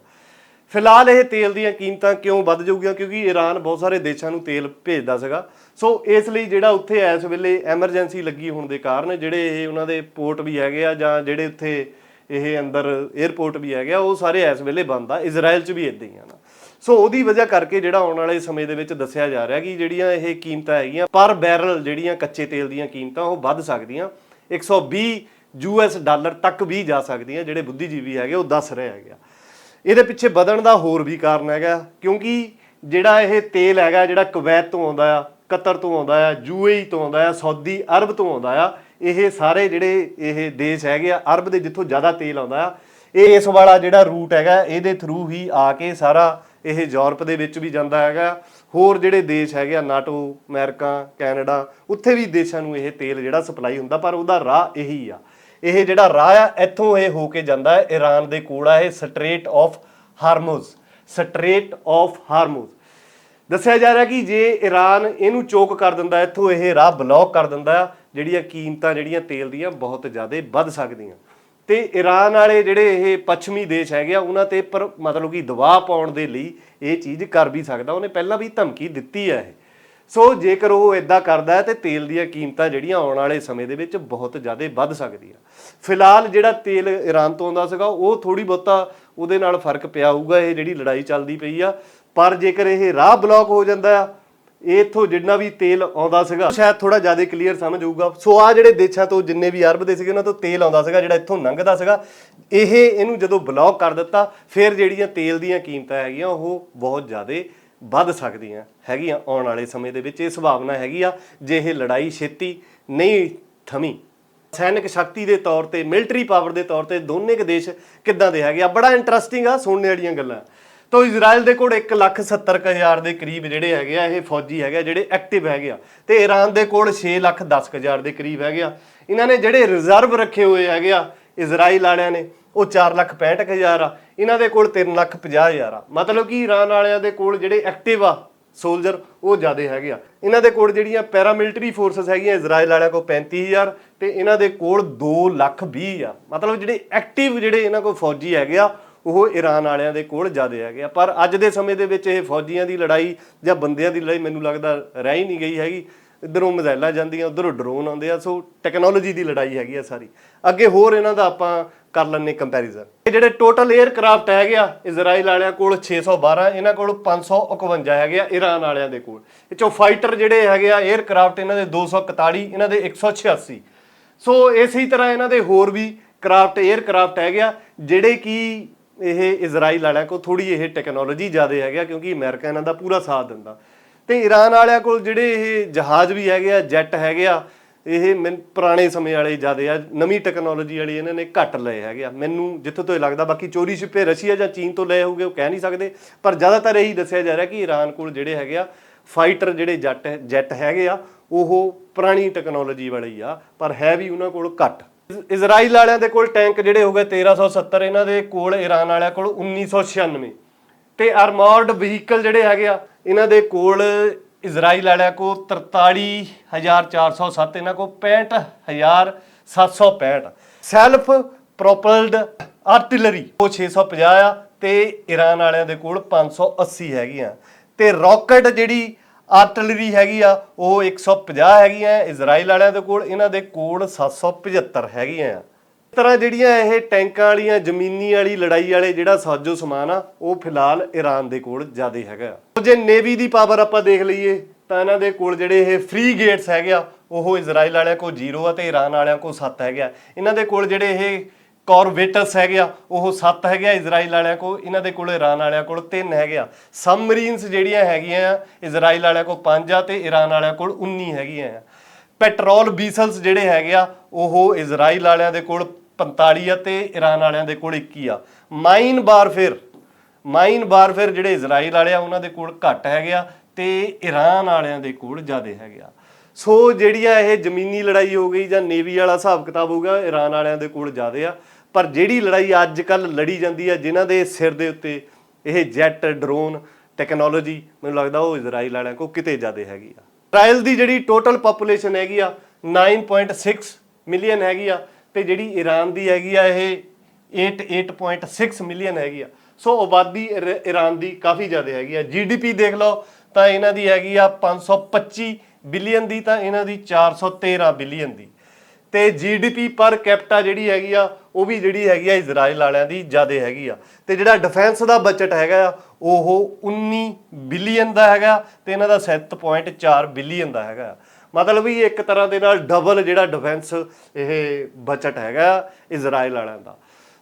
ਫਿਲਹਾਲ ਇਹ ਤੇਲ ਦੀਆਂ ਕੀਮਤਾਂ ਕਿਉਂ ਵੱਧ ਜਾਊਗੀਆਂ? ਕਿਉਂਕਿ ਈਰਾਨ ਬਹੁਤ ਸਾਰੇ ਦੇਸ਼ਾਂ ਨੂੰ ਤੇਲ ਭੇਜਦਾ ਸੀਗਾ। ਸੋ ਇਸ ਲਈ ਜਿਹੜਾ ਉੱਥੇ ਇਸ ਵੇਲੇ ਐਮਰਜੈਂਸੀ ਲੱਗੀ ਹੋਣ ਦੇ ਕਾਰਨ ਜਿਹੜੇ ਇਹ ਉਹਨਾਂ ਦੇ ਪੋਰਟ ਵੀ ਹੈਗੇ ਆ ਜਾਂ ਜਿਹੜੇ ਉੱਥੇ ਇਹ ਅੰਦਰ 에ਅਰਪੋਰਟ ਵੀ ਹੈਗੇ ਆ, ਉਹ ਸਾਰੇ ਇਸ ਵੇਲੇ ਬੰਦ ਆ। ਇਜ਼ਰਾਈਲ 'ਚ ਵੀ ਇਦਾਂ ਹੀ ਆ ਨਾ। ਸੋ ਉਹਦੀ ਵਜ੍ਹਾ ਕਰਕੇ ਜਿਹੜਾ ਆਉਣ ਵਾਲੇ ਸਮੇਂ ਦੇ ਵਿੱਚ ਦੱਸਿਆ ਜਾ ਰਿਹਾ ਕਿ ਜਿਹੜੀਆਂ ਇਹ ਕੀਮਤਾਂ ਹੈਗੀਆਂ, ਪਰ ਬੈਰਲ ਜਿਹੜੀਆਂ ਕੱਚੇ ਤੇਲ ਦੀਆਂ ਕੀਮਤਾਂ, ਉਹ ਵੱਧ ਸਕਦੀਆਂ। 120 ਯੂਐਸ ਡਾਲਰ ਤੱਕ ਵੀ ਜਾ ਸਕਦੀਆਂ। ਜਿਹੜੇ ਬੁੱਧੀਜੀਵੀ ਹੈਗੇ, ਉਹ ਦੱਸ ਰਹੇ ਹੈਗੇ ਆ। ਇਹਦੇ ਪਿੱਛੇ ਵਧਣ ਦਾ ਹੋਰ ਵੀ ਕਾਰਨ ਹੈਗਾ, ਕਿਉਂਕਿ ਜਿਹੜਾ ਇਹ ਤੇਲ ਹੈਗਾ, ਜਿਹੜਾ ਕੁਵੈਤ ਤੋਂ ਆਉਂਦਾ ਆ, ਕਤਰ ਤੋਂ ਆਉਂਦਾ ਆ, ਯੂਏਈ ਤੋਂ ਆਉਂਦਾ ਆ, ਸਾਊਦੀ ਅਰਬ ਤੋਂ ਆਉਂਦਾ ਆ, ਇਹ ਸਾਰੇ ਜਿਹੜੇ ਇਹ ਦੇਸ਼ ਹੈਗੇ ਆ, ਅਰਬ ਦੇ ਜਿੱਥੋਂ ਜ਼ਿਆਦਾ ਤੇਲ ਆਉਂਦਾ ਆ, ਇਹ ਇਸ ਵਾਲਾ ਜਿਹੜਾ ਰੂਟ ਹੈਗਾ, ਇਹਦੇ ਥਰੂ ਹੀ ਆ ਕੇ ਸਾਰਾ ਇਹ ਯੂਰਪ ਦੇ ਵਿੱਚ ਵੀ ਜਾਂਦਾ ਹੈਗਾ, ਹੋਰ ਜਿਹੜੇ ਦੇਸ਼ ਹੈਗੇ ਆ, ਨਾਟੋ, ਅਮਰੀਕਾ, ਕੈਨੇਡਾ, ਉੱਥੇ ਵੀ ਦੇਸ਼ਾਂ ਨੂੰ ਇਹ ਤੇਲ ਜਿਹੜਾ ਸਪਲਾਈ ਹੁੰਦਾ, ਪਰ ਉਹਦਾ ਰਾਹ ਇਹੀ ਆ। ਇਹ ਜਿਹੜਾ ਰਾਹ ਆ, ਇੱਥੋਂ ਇਹ ਹੋ ਕੇ ਜਾਂਦਾ ਹੈ ਈਰਾਨ ਦੇ ਕੋਲ ਆ ਇਹ Strait of Hormuz Strait of Hormuz ਦੱਸਿਆ ਜਾ ਰਿਹਾ ਕਿ ਜੇ ਈਰਾਨ ਇਹਨੂੰ ਚੋਕ ਕਰ ਦਿੰਦਾ, ਇੱਥੋਂ ਇਹ ਰਾਹ ਬਲੌਕ ਕਰ ਦਿੰਦਾ ਆ ਜਿਹੜੀਆਂ ਕੀਮਤਾਂ, ਜਿਹੜੀਆਂ ਤੇਲ ਦੀਆਂ ਬਹੁਤ ਜ਼ਿਆਦਾ ਵੱਧ ਸਕਦੀਆਂ। ਤੇ ਈਰਾਨ ਵਾਲੇ ਜਿਹੜੇ ਇਹ ਪੱਛਮੀ ਦੇਸ਼ ਹੈਗੇ ਆ, ਉਹਨਾਂ ਤੇ ਪਰ ਮਤਲਬ ਕਿ ਦਬਾਅ ਪਾਉਣ ਦੇ ਲਈ ਇਹ ਚੀਜ਼ ਕਰ ਵੀ ਸਕਦਾ। ਉਹਨੇ ਪਹਿਲਾਂ ਵੀ ਧਮਕੀ ਦਿੱਤੀ ਹੈ ਇਹ। ਸੋ ਜੇਕਰ ਉਹ ਇਦਾਂ ਕਰਦਾ ਹੈ, ਤੇ ਤੇਲ ਦੀਆਂ ਕੀਮਤਾਂ ਜਿਹੜੀਆਂ ਆਉਣ ਵਾਲੇ ਸਮੇਂ ਦੇ ਵਿੱਚ ਬਹੁਤ ਜ਼ਿਆਦਾ ਵੱਧ ਸਕਦੀਆਂ। ਫਿਲਹਾਲ ਜਿਹੜਾ ਤੇਲ ਈਰਾਨ ਤੋਂ ਆਉਂਦਾ ਸੀਗਾ, ਉਹ ਥੋੜੀ ਬਹੁਤਾ ਉਹਦੇ ਨਾਲ ਫ਼ਰਕ ਪਿਆ ਹੋਊਗਾ, ਇਹ ਜਿਹੜੀ ਲੜਾਈ ਚੱਲਦੀ ਪਈ ਆ। ਪਰ ਜੇਕਰ ਇਹ ਰਾਹ ਬਲੌਕ ਹੋ ਜਾਂਦਾ ਆ ਇਹ ਇੱਥੋਂ ਜਿੰਨਾ ਵੀ ਤੇਲ ਆਉਂਦਾ ਸੀਗਾ, ਸ਼ਾਇਦ ਥੋੜਾ ਜ਼ਿਆਦਾ ਕਲੀਅਰ ਸਮਝ ਆਊਗਾ। ਸੋ ਆ ਜਿਹੜੇ ਦੇਸ਼ਾਂ ਤੋਂ ਜਿੰਨੇ ਵੀ ਅਰਬ ਦੇ ਸੀਗੇ, ਉਹਨਾਂ ਤੋਂ ਤੇਲ ਆਉਂਦਾ ਸੀਗਾ, ਜਿਹੜਾ ਇੱਥੋਂ ਲੰਘਦਾ ਸੀਗਾ। ਇਹ ਇਹਨੂੰ ਜਦੋਂ ਬਲੌਕ ਕਰ ਦਿੱਤਾ, ਫਿਰ ਜਿਹੜੀਆਂ ਤੇਲ ਦੀਆਂ ਕੀਮਤਾਂ ਹੈਗੀਆਂ, ਉਹ ਬਹੁਤ ਜ਼ਿਆਦਾ ਵੱਧ ਸਕਦੀਆਂ ਹੈਗੀਆਂ ਆਉਣ ਵਾਲੇ ਸਮੇਂ ਦੇ ਵਿੱਚ। ਇਹ ਸੰਭਾਵਨਾ ਹੈਗੀ ਆ, ਜੇ ਇਹ ਲੜਾਈ ਛੇਤੀ ਨਹੀਂ ਥਮੀ। ਸੈਨਿਕ ਸ਼ਕਤੀ ਦੇ ਤੌਰ ਤੇ ਮਿਲਟਰੀ ਪਾਵਰ ਦੇ ਤੌਰ ਤੇ ਦੋਨੇ ਕੁ ਦੇਸ਼ ਕਿੱਦਾਂ ਦੇ ਹੈਗੇ ਆ? ਬੜਾ ਇੰਟਰਸਟਿੰਗ ਆ ਸੁਣਨ ਵਾਲੀਆਂ ਗੱਲਾਂ। ਤੋ ਇਜ਼ਰਾਈਲ ਦੇ ਕੋਲ 170000 ਦੇ ਕਰੀਬ ਜਿਹੜੇ ਹੈਗੇ ਆ, ਇਹ ਫੌਜੀ ਹੈਗੇ ਆ, ਜਿਹੜੇ ਐਕਟਿਵ ਹੈਗੇ ਆ। ਤੇ ਈਰਾਨ ਦੇ ਕੋਲ 610000 ਦੇ ਕਰੀਬ ਹੈਗੇ ਆ। ਇਹਨਾਂ ਨੇ ਜਿਹੜੇ ਰਿਜ਼ਰਵ ਰੱਖੇ ਹੋਏ ਹੈਗੇ ਆ ਇਜ਼ਰਾਈਲ ਵਾਲਿਆਂ ਨੇ ਉਹ 465000 ਆ। ਇਹਨਾਂ ਦੇ ਕੋਲ 350000 ਆ। ਮਤਲਬ ਕਿ ਈਰਾਨ ਵਾਲਿਆਂ ਦੇ ਕੋਲ ਜਿਹੜੇ ਐਕਟਿਵ ਆ ਸੋਲਜਰ ਉਹ ਜ਼ਿਆਦੇ ਹੈਗੇ ਆ। ਇਹਨਾਂ ਦੇ ਕੋਲ ਜਿਹੜੀਆਂ ਪੈਰਾਮਿਲਟਰੀ ਫੋਰਸਸ ਹੈਗੀਆਂ ਇਜ਼ਰਾਈਲ ਵਾਲਿਆਂ ਕੋਲ 35000 ਤੇ ਇਹਨਾਂ ਦੇ ਕੋਲ 2 ਲੱਖ 20 ਆ। ਮਤਲਬ ਜਿਹੜੇ ਐਕਟਿਵ ਜਿਹੜੇ ਇਹਨਾਂ ਕੋਲ ਫੌਜੀ ਹੈਗੇ ਆ, ਉਹ ਈਰਾਨ ਵਾਲਿਆਂ ਦੇ ਕੋਲ ਜ਼ਿਆਦੇ ਹੈਗੇ ਆ। ਪਰ ਅੱਜ ਦੇ ਸਮੇਂ ਦੇ ਵਿੱਚ ਇਹ ਫੌਜੀਆਂ ਦੀ ਲੜਾਈ ਜਾਂ ਬੰਦਿਆਂ ਦੀ ਲੜਾਈ ਮੈਨੂੰ ਲੱਗਦਾ ਰਹਿ ਹੀ ਨਹੀਂ ਗਈ ਹੈਗੀ। ਇਧਰੋਂ ਮਿਜ਼ਾਈਲਾਂ ਜਾਂਦੀਆਂ, ਉਧਰੋਂ ਡਰੋਨ ਆਉਂਦੇ ਆ, ਸੋ ਟੈਕਨੋਲੋਜੀ ਦੀ ਲੜਾਈ ਹੈਗੀ ਆ ਸਾਰੀ। ਅੱਗੇ ਹੋਰ ਇਹਨਾਂ ਦਾ ਆਪਾਂ ਕਰ ਲੈਣੇ ਕੰਪੈਰੀਜ਼ਨ ਇਹ ਜਿਹੜੇ ਟੋਟਲ 에ਅਰਕ੍ਰਾਫਟ ਹੈਗੇ ਆ, ਇਜ਼ਰਾਈਲ ਵਾਲਿਆਂ ਕੋਲ 612 ਇਹਨਾਂ ਕੋਲ 551 ਹੈਗੇ ਆ, ਇਰਾਨ ਵਾਲਿਆਂ ਦੇ ਕੋਲ। ਇਹ ਚੋਂ ਫਾਈਟਰ ਜਿਹੜੇ ਹੈਗੇ ਆ 에ਅਰਕ੍ਰਾਫਟ ਇਹਨਾਂ ਦੇ 241 ਇਹਨਾਂ ਦੇ 186 ਸੋ ਇਸੇ ਤਰ੍ਹਾਂ ਇਹਨਾਂ ਦੇ ਹੋਰ ਵੀ ਕ੍ਰਾਫਟ 에ਅਰਕ੍ਰਾਫਟ ਹੈਗੇ ਆ, ਜਿਹੜੇ ਕਿ ਇਹ ਇਜ਼ਰਾਈਲ ਵਾਲਿਆਂ ਕੋਲ ਥੋੜੀ ਇਹ ਟੈਕਨੋਲੋਜੀ ਜ਼ਿਆਦਾ ਹੈਗੇ ਆ, ਕਿਉਂਕਿ ਅਮਰੀਕਾ ਇਹਨਾਂ ਦਾ ਪੂਰਾ ਸਾਥ ਦਿੰਦਾ। ਤੇ ਈਰਾਨ ਵਾਲਿਆਂ ਕੋਲ ਜਿਹੜੇ ਇਹ ਜਹਾਜ਼ ਵੀ ਹੈਗੇ ਆ, ਜੈਟ ਹੈਗੇ ਆ, ਇਹ ਮੈਨ- ਪੁਰਾਣੇ ਸਮੇਂ ਵਾਲੇ ਜ਼ਿਆਦੇ ਆ, ਨਵੀਂ ਟੈਕਨੋਲੋਜੀ ਵਾਲੀ ਇਹਨਾਂ ਨੇ ਘੱਟ ਲਏ ਹੈਗੇ ਆ। ਮੈਨੂੰ ਜਿੱਥੋਂ ਤੋਂ ਇਹ ਲੱਗਦਾ ਬਾਕੀ ਚੋਰੀ ਛਿਪੇ ਰਸ਼ੀਆ ਜਾਂ ਚੀਨ ਤੋਂ ਲਏ ਹੋਗੇ ਉਹ ਕਹਿ ਨਹੀਂ ਸਕਦੇ, ਪਰ ਜ਼ਿਆਦਾਤਰ ਇਹੀ ਦੱਸਿਆ ਜਾ ਰਿਹਾ ਕਿ ਈਰਾਨ ਕੋਲ ਜਿਹੜੇ ਹੈਗੇ ਆ ਫਾਈਟਰ ਜਿਹੜੇ ਜੱਟ ਜੈਟ ਹੈਗੇ ਆ, ਉਹ ਪੁਰਾਣੀ ਟੈਕਨੋਲੋਜੀ ਵਾਲੇ ਆ, ਪਰ ਹੈ ਵੀ ਉਹਨਾਂ ਕੋਲ ਘੱਟ। ਇਜ਼ਰਾਈਲ ਵਾਲਿਆਂ ਦੇ ਕੋਲ ਟੈਂਕ ਜਿਹੜੇ ਹੋਗੇ 1370 ਇਹਨਾਂ ਦੇ ਕੋਲ ਈਰਾਨ ਵਾਲਿਆਂ ਕੋਲ 1996 ਤੇ ਆਰਮੋਰਡ ਵਹੀਕਲ ਜਿਹੜੇ ਹੈਗੇ ਆ ਇਹਨਾਂ ਦੇ ਕੋਲ ਇਜ਼ਰਾਈਲ ਵਾਲਿਆਂ ਕੋਲ 43407 ਇਹਨਾਂ ਕੋਲ 65765 ਸੈਲਫ ਪ੍ਰੋਪਲਡ ਆਰਟਿਲਰੀ ਉਹ 650 ਆ ਤੇ ਈਰਾਨ ਵਾਲਿਆਂ ਦੇ ਕੋਲ 580 ਹੈਗੀਆਂ। ਤੇ ਰਾਕਟ ਜਿਹੜੀ ਆਰਟਿਲਰੀ ਹੈਗੀ ਆ, ਉਹ 150 ਹੈਗੀਆਂ। ਇਜ਼ਰਾਈਲ ਵਾਲਿਆਂ ਦੇ ਕੋਲ ਇਹਨਾਂ ਦੇ ਕੋਲ 775 ਹੈਗੀਆਂ। ਆ ਤਰ੍ਹਾਂ ਜਿਹੜੀਆਂ ਇਹ ਟੈਂਕਾਂ ਵਾਲੀਆਂ, ਜ਼ਮੀਨੀ ਵਾਲੀ ਲੜਾਈ ਵਾਲੇ ਜਿਹੜਾ ਸਾਜੋ ਸਮਾਨ ਆ, ਉਹ ਫਿਲਹਾਲ ਈਰਾਨ ਦੇ ਕੋਲ ਜ਼ਿਆਦਾ ਹੈਗਾ ਜੇ ਨੇਵੀ ਦੀ ਪਾਵਰ ਆਪਾਂ ਦੇਖ ਲਈਏ, ਤਾਂ ਇਹਨਾਂ ਦੇ ਕੋਲ ਜਿਹੜੇ ਇਹ ਫ੍ਰੀ ਗੇਟਸ ਹੈਗੇ ਆ, ਉਹ ਇਜ਼ਰਾਈਲ ਵਾਲਿਆਂ ਕੋਲ 0 ਆ ਤੇ ਈਰਾਨ ਵਾਲਿਆਂ ਕੋਲ 7 ਹੈਗੇ ਆ। ਇਹਨਾਂ ਦੇ ਕੋਲ ਜਿਹੜੇ ਇਹ ਕਾਰਵੇਟਸ ਹੈਗੇ ਆ, ਉਹ 7 ਹੈਗੇ ਆ ਇਜ਼ਰਾਈਲ ਵਾਲਿਆਂ ਕੋਲ, ਇਹਨਾਂ ਦੇ ਕੋਲ ਈਰਾਨ ਵਾਲਿਆਂ ਕੋਲ 3 ਹੈਗੇ ਆ। ਸਬਮਰੀਨਸ ਜਿਹੜੀਆਂ ਹੈਗੀਆਂ ਆ ਇਜ਼ਰਾਈਲ ਵਾਲਿਆਂ ਕੋਲ 5 ਆ ਤੇ ਈਰਾਨ ਵਾਲਿਆਂ ਕੋਲ 19 ਹੈਗੀਆਂ ਆ। ਪੈਟਰੋਲ ਵੀਸਲਸ ਜਿਹੜੇ ਹੈਗੇ ਆ, ਉਹ ਇਜ਼ਰਾਈਲ ਵਾਲਿਆਂ ਦੇ ਕੋਲ 45 ਆ ਤੇ ਈਰਾਨ ਵਾਲਿਆਂ ਦੇ ਕੋਲ 21 ਆ। Mine warfare mine warfare Israel Israel ਵਾਲੇ ਆ, ਉਹਨਾਂ ਦੇ ਕੋਲ ਘੱਟ ਹੈਗੇ ਆ ਤੇ ਈਰਾਨ ਵਾਲਿਆਂ ਦੇ ਕੋਲ ਜ਼ਿਆਦਾ ਹੈਗੇ ਆ। ਸੋ ਜਿਹੜੀ ਆ ਇਹ ਜ਼ਮੀਨੀ ਲੜਾਈ ਹੋ ਗਈ ਜਾਂ ਨੇਵੀ ਵਾਲਾ ਹਿਸਾਬ ਕਿਤਾਬ ਹੋਊਗਾ ਈਰਾਨ ਵਾਲਿਆਂ ਦੇ ਕੋਲ ਜ਼ਿਆਦਾ ਆ। ਪਰ ਜਿਹੜੀ ਲੜਾਈ ਅੱਜ ਕੱਲ ਲੜੀ ਜਾਂਦੀ ਆ, ਜਿਨ੍ਹਾਂ ਦੇ ਸਿਰ ਦੇ ਉੱਤੇ ਇਹ ਜੈਟ, ਡਰੋਨ ਟੈਕਨੋਲੋਜੀ, ਮੈਨੂੰ ਲੱਗਦਾ ਉਹ ਇਜ਼ਰਾਈਲ ਵਾਲਿਆਂ ਕੋਲ ਕਿਤੇ ਜ਼ਿਆਦਾ ਹੈਗੀ ਆ। ਇਜ਼ਰਾਈਲ ਦੀ ਜਿਹੜੀ ਟੋਟਲ ਪੋਪੂਲੇਸ਼ਨ ਹੈਗੀ ਆ 9.6 ਮਿਲੀਅਨ ਹੈਗੀ ਆ। ਤੇ ਜਿਹੜੀ ਈਰਾਨ ਦੀ ਹੈਗੀ ਆ ਇਹ 88.6 ਮਿਲੀਅਨ ਹੈਗੀ ਆ। ਸੋ ਆਬਾਦੀ ਇਰ- ਈਰਾਨ ਦੀ ਕਾਫੀ ਜ਼ਿਆਦਾ ਹੈਗੀ ਆ। ਜੀਡੀਪੀ ਦੇਖ ਲਓ, ਤਾਂ ਇਹਨਾਂ ਦੀ ਹੈਗੀ ਆ 525 ਬਿਲੀਅਨ ਦੀ, ਤਾਂ ਇਹਨਾਂ ਦੀ 413 ਬਿਲੀਅਨ ਦੀ। ਤੇ ਜੀਡੀਪੀ ਪਰ ਕੈਪਟਾ ਜਿਹੜੀ ਹੈਗੀ ਆ, ਉਹ ਵੀ ਜਿਹੜੀ ਹੈਗੀ ਆ ਇਜ਼ਰਾਈਲ ਵਾਲਿਆਂ ਦੀ ਜ਼ਿਆਦਾ ਹੈਗੀ ਆ। ਤੇ ਜਿਹੜਾ ਡਿਫੈਂਸ ਦਾ ਬਜਟ ਹੈਗਾ ਆ, ਉਹ 19 ਬਿਲੀਅਨ ਦਾ ਹੈਗਾ, ਤੇ ਇਹਨਾਂ ਦਾ 7.4 ਬਿਲੀਅਨ ਦਾ ਹੈਗਾ ਮਤਲਬ ਵੀ ਇੱਕ ਤਰ੍ਹਾਂ ਦੇ ਨਾਲ ਡਬਲ ਜਿਹੜਾ ਡਿਫੈਂਸ ਇਹ ਬਜਟ ਹੈਗਾ ਇਜ਼ਰਾਈਲ ਵਾਲਿਆਂ ਦਾ।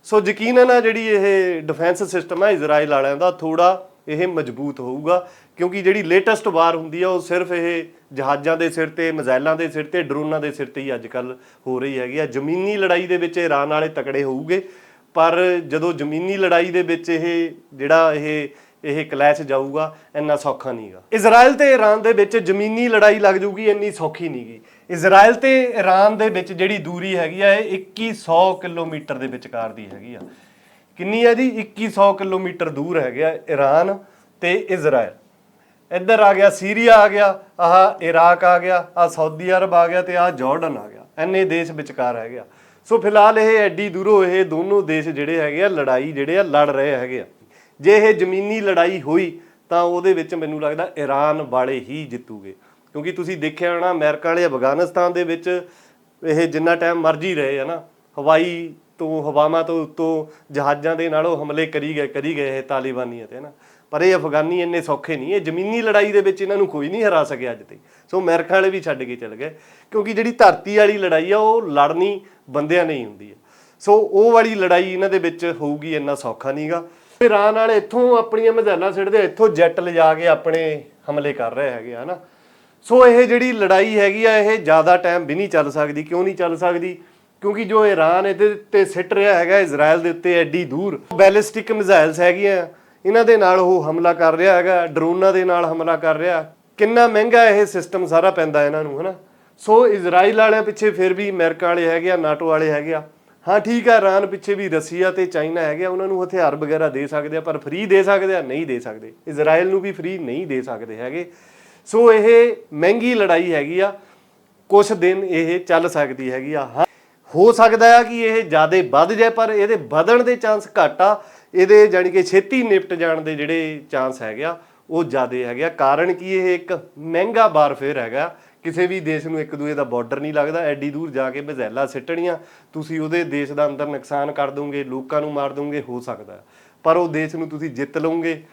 ਸੋ ਯਕੀਨਨ ਆ ਜਿਹੜੀ ਇਹ ਡਿਫੈਂਸ ਸਿਸਟਮ ਹੈ ਇਜ਼ਰਾਈਲ ਵਾਲਿਆਂ ਦਾ ਥੋੜਾ ਇਹ ਮਜ਼ਬੂਤ ਹੋਊਗਾ, ਕਿਉਂਕਿ ਜਿਹੜੀ ਲੇਟੈਸਟ ਵਾਰ ਹੁੰਦੀ ਆ ਉਹ ਸਿਰਫ ਇਹ ਜਹਾਜ਼ਾਂ ਦੇ ਸਿਰ ਤੇ ਮਿਜ਼ਾਈਲਾਂ ਦੇ ਸਿਰ ਤੇ, ਡਰੋਨਾਂ ਦੇ ਸਿਰ ਤੇ ਹੀ ਅੱਜਕੱਲ ਹੋ ਰਹੀ ਹੈਗੀ ਆ। ਜ਼ਮੀਨੀ ਲੜਾਈ ਦੇ ਵਿੱਚ ਈਰਾਨ ਵਾਲੇ ਤਕੜੇ ਹੋਊਗੇ, ਪਰ ਜਦੋਂ ਜ਼ਮੀਨੀ ਲੜਾਈ ਦੇ ਵਿੱਚ ਇਹ ਜਿਹੜਾ ਇਹ ਇਹ ਕਲੈਸ਼ ਜਾਊਗਾ, ਇੰਨਾ ਸੌਖਾ ਨਹੀਂਗਾ ਇਜ਼ਰਾਈਲ ਤੇ ਈਰਾਨ ਦੇ ਵਿੱਚ ਜ਼ਮੀਨੀ ਲੜਾਈ ਲੱਗ ਜੂਗੀ ਇੰਨੀ ਸੌਖੀ ਨਹੀਂਗੀ ਇਜ਼ਰਾਈਲ ਤੇ ਈਰਾਨ ਦੇ ਵਿੱਚ ਜਿਹੜੀ ਦੂਰੀ ਹੈਗੀ ਆ, ਇਹ 2100 ਕਿਲੋਮੀਟਰ ਦੇ ਵਿਚਕਾਰ ਦੀ ਹੈਗੀ ਆ। ਕਿੰਨੀ ਆ ਜੀ? 2100 ਕਿਲੋਮੀਟਰ ਦੂਰ ਹੈਗੇ ਆ ਈਰਾਨ ਤੇ ਇਜ਼ਰਾਈਲ ਇੱਧਰ ਆ ਗਿਆ ਸੀਰੀਆ ਆ ਗਿਆ, ਆਹ ਇਰਾਕ ਆ ਗਿਆ ਆ ਸਾਊਦੀ ਅਰਬ ਆ ਗਿਆ ਤੇ ਆ ਜਾਰਡਨ ਆ ਗਿਆ। ਐਨੇ ਦੇਸ਼ ਵਿਚਕਾਰ ਹੈਗੇ ਆ। ਸੋ ਫਿਲਹਾਲ ਇਹ ਐਡੀ ਦੂਰੋਂ ਇਹ ਦੋਨੋਂ ਦੇਸ਼ ਜਿਹੜੇ ਹੈਗੇ ਆ, ਲੜਾਈ ਜਿਹੜੇ ਆ, ਲੜ ਰਹੇ ਹੈਗੇ ਆ। ਜੇ ਇਹ ਜ਼ਮੀਨੀ ਲੜਾਈ ਹੋਈ, ਤਾਂ ਉਹਦੇ ਵਿੱਚ ਮੈਨੂੰ ਲੱਗਦਾ ਈਰਾਨ ਵਾਲੇ ਹੀ ਜਿੱਤੂਗੇ। ਕਿਉਂਕਿ ਤੁਸੀਂ ਦੇਖਿਆ ਹੋਣਾ, ਅਮਰੀਕਾ ਵਾਲੇ ਅਫਗਾਨਿਸਤਾਨ ਦੇ ਵਿੱਚ ਇਹ ਜਿੰਨਾ ਟਾਈਮ ਮਰਜ਼ੀ ਰਹੇ ਆ ਨਾ? ਹਵਾਈ ਤੋਂ, ਹਵਾਵਾਂ ਤੋਂ ਉੱਤੋਂ ਜਹਾਜ਼ਾਂ ਦੇ ਨਾਲ ਉਹ ਹਮਲੇ ਕਰੀ ਗਏ ਕਰੀ ਗਏ ਇਹ ਤਾਲਿਬਾਨੀਆਂ ਤੇ ਨਾ? ਪਰ ਇਹ ਅਫਗਾਨੀ ਇੰਨੇ ਸੌਖੇ ਨਹੀਂ, ਇਹ ਜ਼ਮੀਨੀ ਲੜਾਈ ਦੇ ਵਿੱਚ ਇਹਨਾਂ ਨੂੰ ਕੋਈ ਨਹੀਂ ਹਰਾ ਸਕਿਆ ਅੱਜ ਤਾਈਂ ਸੋ ਅਮਰੀਕਾ ਵਾਲੇ ਵੀ ਛੱਡ ਕੇ ਚਲੇ ਗਏ, ਕਿਉਂਕਿ ਜਿਹੜੀ ਧਰਤੀ ਵਾਲੀ ਲੜਾਈ ਆ, ਉਹ ਲੜਨੀ ਬੰਦਿਆਂ ਨਹੀਂ ਹੁੰਦੀ ਹੈ ਸੋ ਉਹ ਵਾਲੀ ਲੜਾਈ ਇਹਨਾਂ ਦੇ ਵਿੱਚ ਹੋਊਗੀ, ਇੰਨਾ ਸੌਖਾ ਨਹੀਂਗਾ ਈਰਾਨ ਵਾਲੇ ਇੱਥੋਂ ਆਪਣੀਆਂ ਮਜ਼ਾਲਾਂ ਸਿੱਟਦੇ ਇੱਥੋਂ ਜੈਟ ਲਿਜਾ ਕੇ ਆਪਣੇ ਹਮਲੇ ਕਰ ਰਹੇ ਹੈਗੇ ਆ ਨਾ ਸੋ ਇਹ ਜਿਹੜੀ ਲੜਾਈ ਹੈਗੀ ਆ, ਇਹ ਜ਼ਿਆਦਾ ਟਾਈਮ ਵੀ ਨਹੀਂ ਚੱਲ ਸਕਦੀ। ਕਿਉਂ ਨਹੀਂ ਚੱਲ ਸਕਦੀ? ਕਿਉਂਕਿ ਜੋ ਈਰਾਨ ਇਹਦੇ ਉੱਤੇ ਸਿੱਟ ਰਿਹਾ ਹੈਗਾ ਇਜ਼ਰਾਈਲ ਦੇ ਉੱਤੇ ਐਡੀ ਦੂਰ, ਬੈਲਿਸਟਿਕ ਮਿਜ਼ਾਈਲਸ ਹੈਗੀਆਂ, ਇਹਨਾਂ ਦੇ ਨਾਲ ਉਹ ਹਮਲਾ ਕਰ ਰਿਹਾ ਹੈਗਾ, ਡਰੋਨਾਂ ਦੇ ਨਾਲ ਹਮਲਾ ਕਰ ਰਿਹਾ। ਕਿੰਨਾ ਮਹਿੰਗਾ ਇਹ ਸਿਸਟਮ ਸਾਰਾ ਪੈਂਦਾ ਇਹਨਾਂ ਨੂੰ, ਹਨਾ? ਸੋ ਇਜ਼ਰਾਈਲ ਵਾਲਿਆਂ ਪਿੱਛੇ ਫਿਰ ਵੀ ਅਮਰੀਕਾ ਵਾਲੇ ਹੈਗੇ ਆ, ਨਾਟੋ ਵਾਲੇ ਹੈਗੇ ਆ। ਹਾਂ, ਠੀਕ ਆ, ਇਰਾਨ ਪਿੱਛੇ ਵੀ ਰਸੀਆ ਤੇ ਚਾਈਨਾ ਹੈਗੇ ਆ, ਉਹਨਾਂ ਨੂੰ ਹਥਿਆਰ ਵਗੈਰਾ ਦੇ ਸਕਦੇ ਆ, ਪਰ ਫ੍ਰੀ ਦੇ ਸਕਦੇ ਆ, ਨਹੀਂ ਦੇ ਸਕਦੇ। ਇਜ਼ਰਾਈਲ ਨੂੰ ਵੀ ਫ੍ਰੀ ਨਹੀਂ ਦੇ ਸਕਦੇ ਹੈਗੇ। ਸੋ ਇਹ ਮਹਿੰਗੀ ਲੜਾਈ ਹੈਗੀ ਆ ਕੁਝ ਦਿਨ ਇਹ ਚੱਲ ਸਕਦੀ ਹੈਗੀ ਆ। ਹਾਂ, ਹੋ ਸਕਦਾ ਆ ਕਿ ਇਹ ਜ਼ਿਆਦਾ ਵੱਧ ਜਾਏ, ਪਰ ਇਹਦੇ ਵਧਣ ਦੇ ਚਾਂਸ ਘੱਟ ਆ। ਇਹਦੇ ਜਾਨੀ ਕਿ ਛੇਤੀ ਨਿਪਟ ਜਾਣ ਦੇ ਜਿਹੜੇ ਚਾਂਸ ਹੈਗੇ ਆ, ਉਹ ਜ਼ਿਆਦਾ ਹੈਗੇ ਆ। ਕਾਰਨ ਕੀ ਇਹ ਇੱਕ ਮਹਿੰਗਾ ਵਾਰਫੇਅਰ ਹੈਗਾ। ਕਿਸੇ ਵੀ ਦੇਸ਼ ਨੂੰ ਇੱਕ ਦੂਏ ਦਾ ਬਾਰਡਰ ਨਹੀਂ ਲੱਗਦਾ, ਐਡੀ ਦੂਰ ਜਾ ਕੇ ਬਜ਼ੈਲਾ ਸਿੱਟਣੀਆਂ, ਤੁਸੀਂ ਉਹਦੇ ਦੇਸ਼ ਦਾ ਅੰਦਰ ਨੁਕਸਾਨ ਕਰ ਦੋਗੇ, ਲੋਕਾਂ ਨੂੰ ਮਾਰ ਦੋਗੇ, ਹੋ ਸਕਦਾ। ਪਰ ਉਹ ਦੇਸ਼ ਨੂੰ ਤੁਸੀਂ ਜਿੱਤ ਲਓਗੇ,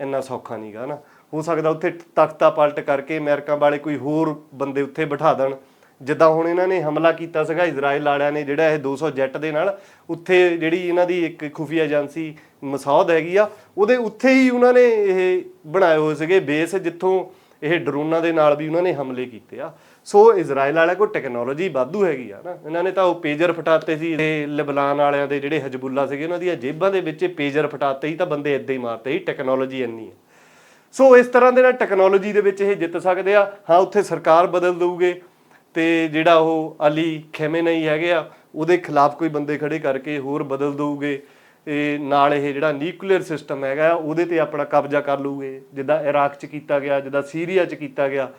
ਇੰਨਾ ਸੌਖਾ ਨਹੀਂਗਾ ਨਾ। ਹੋ ਸਕਦਾ ਉੱਥੇ ਤਖਤਾ ਪਲਟ ਕਰਕੇ ਅਮਰੀਕਾ ਵਾਲੇ ਕੋਈ ਹੋਰ ਬੰਦੇ ਉੱਥੇ ਬਿਠਾ ਦੇਣ। ਜਿੱਦਾਂ ਹੁਣ ਇਹਨਾਂ ਨੇ ਹਮਲਾ ਕੀਤਾ ਸੀਗਾ, ਇਜ਼ਰਾਈਲ ਵਾਲਿਆਂ ਨੇ, ਜਿਹੜਾ ਇਹ 200 ਜੈਟ ਦੇ ਨਾਲ, ਉੱਥੇ ਜਿਹੜੀ ਇਹਨਾਂ ਦੀ ਇੱਕ ਖੁਫੀਆ ਏਜੰਸੀ ਮਸੌਦ ਹੈਗੀ ਆ, ਉਹਦੇ ਉੱਥੇ ਹੀ ਉਹਨਾਂ ਨੇ ਇਹ ਬਣਾਏ ਹੋਏ ਸੀਗੇ ਬੇਸ, ਜਿੱਥੋਂ ਇਹ ਡਰੋਨਾਂ ਦੇ ਨਾਲ ਵੀ ਉਹਨਾਂ ਨੇ ਹਮਲੇ ਕੀਤੇ ਆ। ਸੋ ਇਜ਼ਰਾਈਲ ਵਾਲਿਆਂ ਕੋਲ ਟੈਕਨੋਲੋਜੀ ਵਾਧੂ ਹੈਗੀ ਆ ਨਾ। ਇਹਨਾਂ ਨੇ ਤਾਂ ਉਹ ਪੇਜਰ ਫਟਾਤੇ ਸੀ ਤੇ ਲਿਬਨਾਨ ਵਾਲਿਆਂ ਦੇ ਜਿਹੜੇ ਹਜਬੁੱਲਾ ਸੀਗੇ, ਉਹਨਾਂ ਦੀਆਂ ਜੇਬਾਂ ਦੇ ਵਿੱਚ ਪੇਜਰ ਫਟਾਤੇ ਸੀ ਤਾਂ ਬੰਦੇ ਏਦਾਂ ਹੀ ਮਾਰਤੇ ਸੀ ਟੈਕਨੋਲੋਜੀ ਇੰਨੀ ਹੈ ਸੋ ਇਸ ਤਰ੍ਹਾਂ ਦੇ ਨਾਲ ਟੈਕਨੋਲੋਜੀ ਦੇ ਵਿੱਚ ਇਹ ਜਿੱਤ ਸਕਦੇ ਆ। ਹਾਂ, ਉੱਥੇ ਸਰਕਾਰ ਬਦਲ ਦਊਗੇ ਤੇ ਜਿਹੜਾ ਉਹ ਅਲੀ ਖੈਮੇਨਈ ਹੈਗੇ ਆ, ਉਹਦੇ ਖਿਲਾਫ ਕੋਈ ਬੰਦੇ ਖੜੇ ਕਰਕੇ ਹੋਰ ਬਦਲ ਦਊਗੇ। ਇਹ ਨਾਲ ਇਹ ਜਿਹੜਾ ਨਿਊਕਲੀਅਰ ਸਿਸਟਮ ਹੈਗਾ ਆ, ਉਹਦੇ ਤੇ ਆਪਣਾ ਕਬਜ਼ਾ ਕਰ ਲੂਗੇ ਜਿੱਦਾਂ ਇਰਾਕ 'ਚ ਕੀਤਾ ਗਿਆ ਜਿੱਦਾਂ ਸੀਰੀਆ 'ਚ ਕੀਤਾ ਗਿਆ।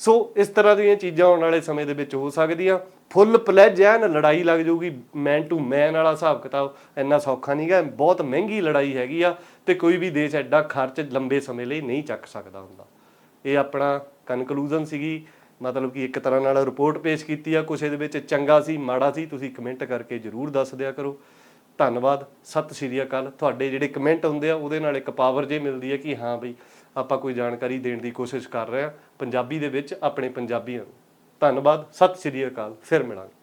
ਸੋ ਇਸ ਤਰ੍ਹਾਂ ਦੀਆਂ ਚੀਜ਼ਾਂ ਆਉਣ ਵਾਲੇ ਸਮੇਂ ਦੇ ਵਿੱਚ ਹੋ ਸਕਦੀਆਂ। ਫੁੱਲ ਪਲੇਜ ਐਨ ਲੜਾਈ ਲੱਗ ਜਾਊਗੀ ਮੈਨ ਟੂ ਮੈਨ ਵਾਲਾ ਹਿਸਾਬ ਕਿਤਾਬ ਇੰਨਾ ਸੌਖਾ ਨਹੀਂ ਗਾ ਬਹੁਤ ਮਹਿੰਗੀ ਲੜਾਈ ਹੈਗੀ ਆ ਤੇ ਕੋਈ ਵੀ ਦੇਸ਼ ਐਡਾ ਖਰਚ ਲੰਬੇ ਸਮੇਂ ਲਈ ਨਹੀਂ ਚੱਕ ਸਕਦਾ ਹੁੰਦਾ। ਇਹ ਆਪਣਾ ਕਨਕਲੂਜਨ ਸੀਗੀ ਮਤਲਬ ਕਿ ਇੱਕ ਤਰ੍ਹਾਂ ਨਾਲ ਰਿਪੋਰਟ ਪੇਸ਼ ਕੀਤੀ ਆ ਕੁਛ ਇਹਦੇ ਵਿੱਚ ਚੰਗਾ ਸੀ ਮਾੜਾ ਸੀ ਤੁਸੀਂ ਕਮੈਂਟ ਕਰਕੇ ਜਰੂਰ ਦੱਸ ਦਿਆ ਕਰੋ। ਧੰਨਵਾਦ, ਸਤਿ ਸ਼੍ਰੀ ਅਕਾਲ। ਤੁਹਾਡੇ ਜਿਹੜੇ ਕਮੈਂਟ ਹੁੰਦੇ ਆ, ਉਹਦੇ ਨਾਲ ਇੱਕ ਪਾਵਰ ਜੇ ਮਿਲਦੀ ਹੈ ਕਿ ਹਾਂ ਬਈ, ਆਪਾਂ ਕੋਈ ਜਾਣਕਾਰੀ ਦੇਣ ਦੀ ਕੋਸ਼ਿਸ਼ ਕਰ ਰਹੇ ਆ। ਪੰਜਾਬੀ ਦੇ ਵਿੱਚ ਆਪਣੇ ਪੰਜਾਬੀਆਂ ਨੂੰ। ਧੰਨਵਾਦ, ਸਤਿ ਸ਼੍ਰੀ ਅਕਾਲ। ਫਿਰ ਮਿਲਾਂਗੇ।